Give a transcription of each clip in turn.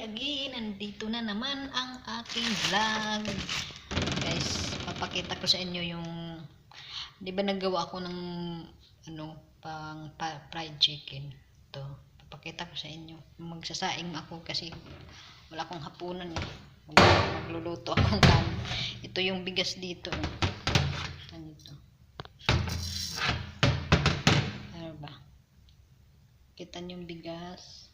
Hi again, nandito na naman ang aking vlog. Guys, papakita ko sa inyo yung 'di ba naggawa ako ng ano, pang pa, fried chicken. To, papakita ko sa inyo. Magsasaing ako kasi wala akong hapunan eh. Mag- Magluluto ako ng. Ito yung bigas dito. Ano ito? Ano ba? Kita niyo yung bigas.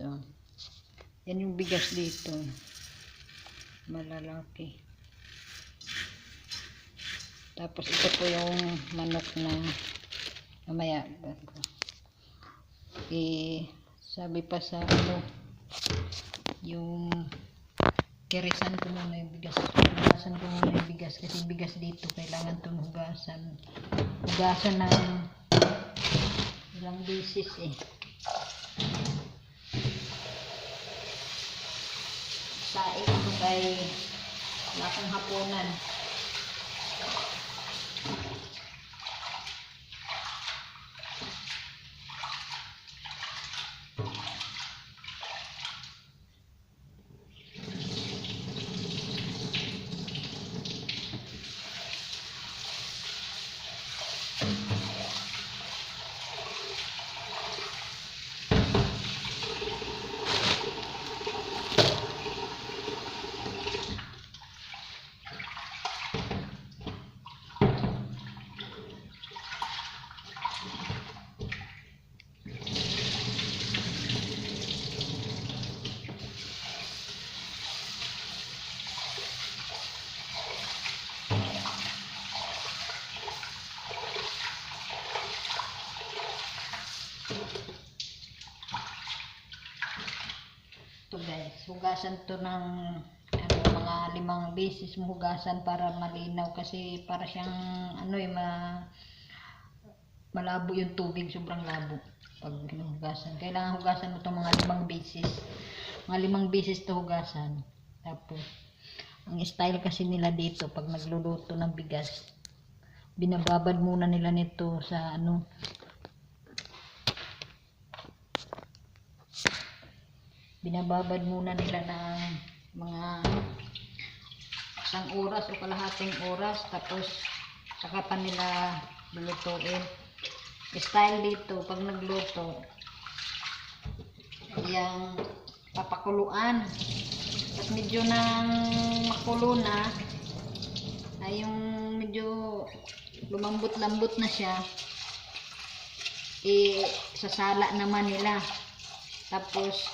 Oh. Yan yung bigas dito. Malalaki. Tapos ito po yung manok na mamaya. Eh, sabi pa sa ano, yung kirisan ko muna yung bigas. Hugasan ko muna yung bigas kasi bigas dito kailangan itong hugasan. Hugasan ng ilang beses eh. Saing ko kay wala akong hapunan. Ito guys, hugasan to ng ano, mga limang beses hugasan para malinaw kasi para siyang ano eh, ma, malabo yung tubig, sobrang labo pag hinuhugasan. Kailangan hugasan mo to mga limang beses. Mga limang beses to hugasan. Tapos, ang style kasi nila dito pag nagluluto ng bigas, binababad muna nila nito sa ano, binababad muna nila ng mga isang oras o kalahating oras. Tapos saka pa nila lulutuin. Style dito pag nagluto yung papakuluan. Tapos medyo nang makulo na ay yung medyo lumambot-lambot na siya eh sasala naman nila. Tapos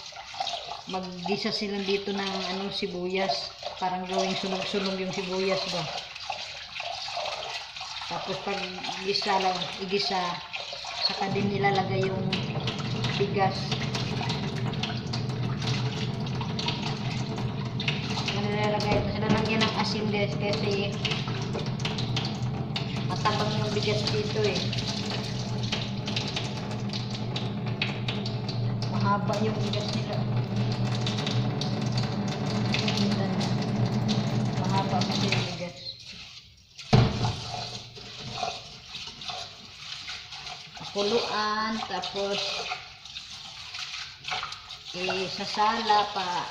maggisa sila dito ng ano sibuyas. Parang gawing sunog-sunog yung sibuyas ba? Tapos pag gisa lang igisa saka din nilalagay yung bigas. Nilalagay nilalagyan ng asin guys kasi matabang yung bigas dito eh. Mahaba yung bigas nila mahaba kasi yung bigas. Pakuluan, tapos eh, sasala pa,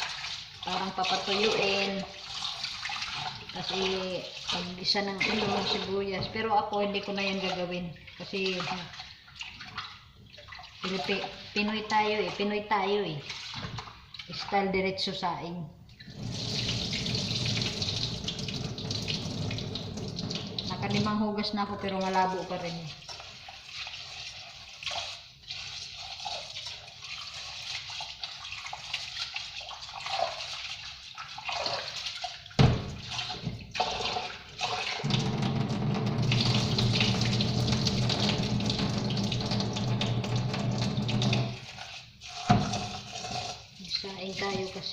parang papatuyuin. Tapos eh, pag-isa ng ano, sibuyas. Pero ako, hindi ko na yan gagawin. Kasi, Pilipi, Pinoy tayo eh, Pinoy tayo eh. Style diretso saing. Nakalimang hugas na ako pero malabo pa rin eh.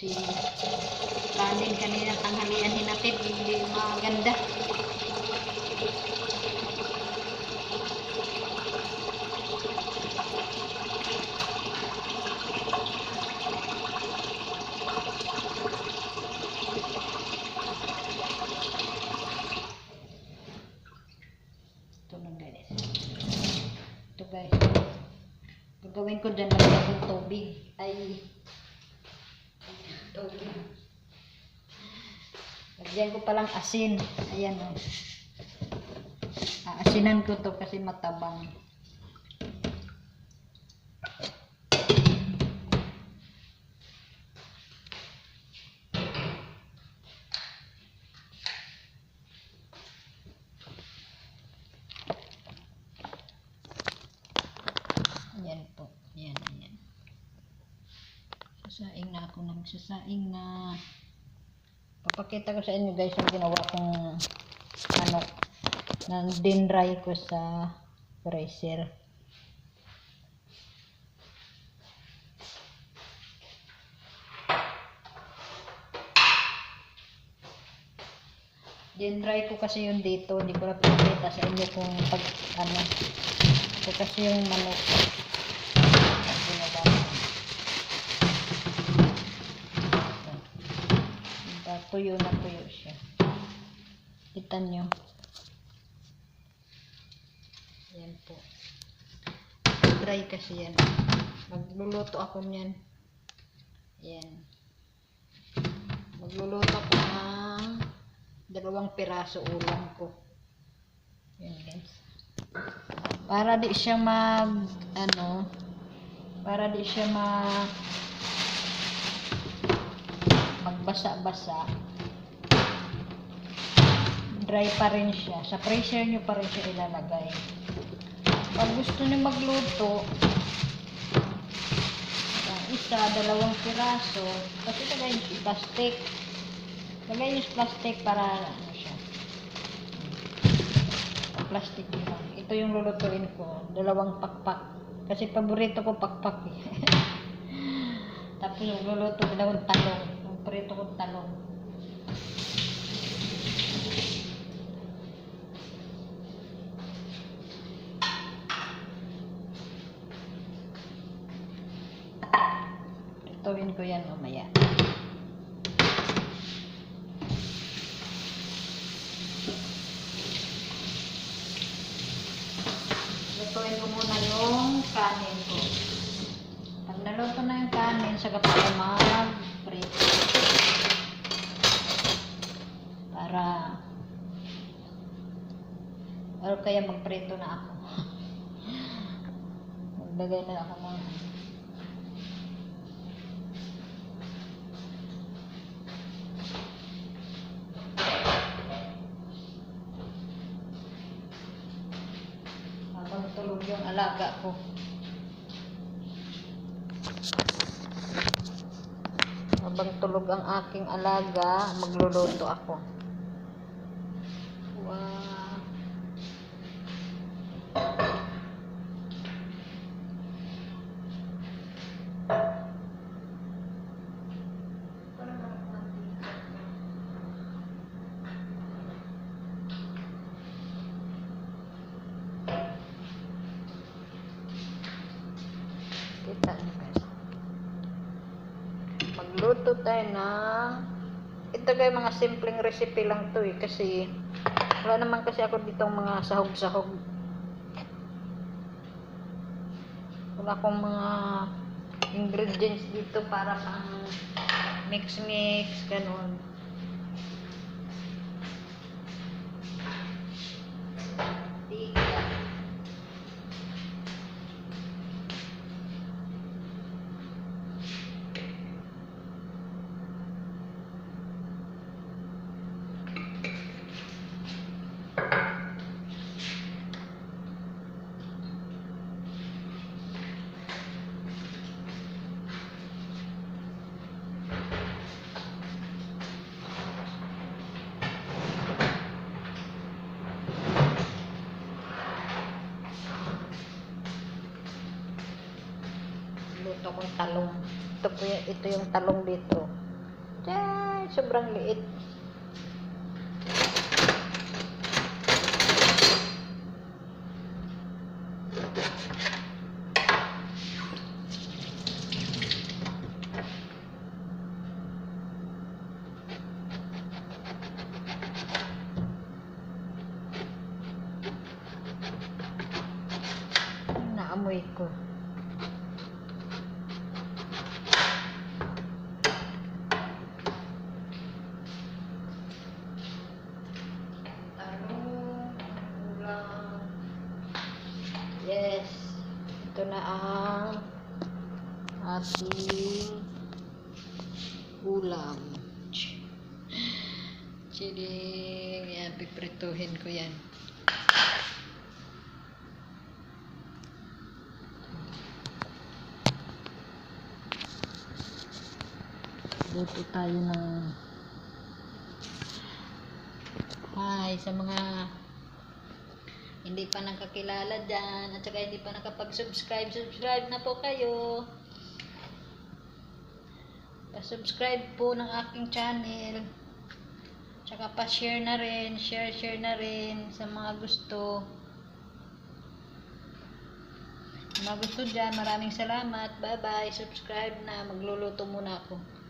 si kanin kanina tanghalian hinatid, hindi maganda. gawin ko dyan ng tubig ay Lagyan ko palang asin. Ayan o. Aasinan ko to kasi matabang. Ayan po. Ayan, ayan. Sasaing na ako ng sasaing na papakita ko sa inyo guys yung ginawa kong ano na dinray ko sa freezer. Dinray ko kasi yung dito, hindi ko na pinakita sa inyo kung pag ano. Ito kasi yung manok. Ang ginawa ko. Diba, tuyo na tuyo siya. Kita nyo. Yan po. Dry kasi yan. Magluluto ako niyan. Yan. Magluluto ako ng dalawang piraso ulam ko. Yan guys. Para di siya mag ano para di siya mag magbasa-basa dry pa rin siya. Sa pressure nyo pa rin siya ilalagay. Pag gusto nyo magluto isa, dalawang piraso. Kasi lagay nyo sa plastic. Lagay nyo plastic para ano siya plastic lang ito yung lulutuin ko. Dalawang pakpak. Kasi paborito ko pakpak eh. tapos yung luluto ko dalawang talong yung paborito ko talong Lutuin ko yan mamaya. Lutuin ko muna yung kanin ko. Pag naluto na yung kanin, saka pa ako mag-prito. Para or kaya magprito na ako. Maglagay na ako ng tulog yung alaga ko. Habang tulog ang aking alaga, magluluto ako. Wow. Kita niyo guys. Magluto tayo ng ito kay mga simpleng recipe lang to eh kasi wala naman kasi ako ditong mga sahog-sahog. Wala akong mga ingredients dito para pang mix-mix, ganun. Luto kong talong. Ito, ito yung talong dito. Diyan, sobrang liit. Na ko. Talong, ulam. Yes, ito na ang ating ulam. Chiling, yan, piprituhin ko yan. Luto tayo ng Hi sa mga hindi pa nakakilala dyan at saka hindi pa nakapag-subscribe, subscribe na po kayo. Pa-subscribe po ng aking channel. Tsaka pa-share na rin, share, share na rin sa mga gusto. Mga gusto dyan, maraming salamat. Bye-bye. Subscribe na. Magluluto muna ako.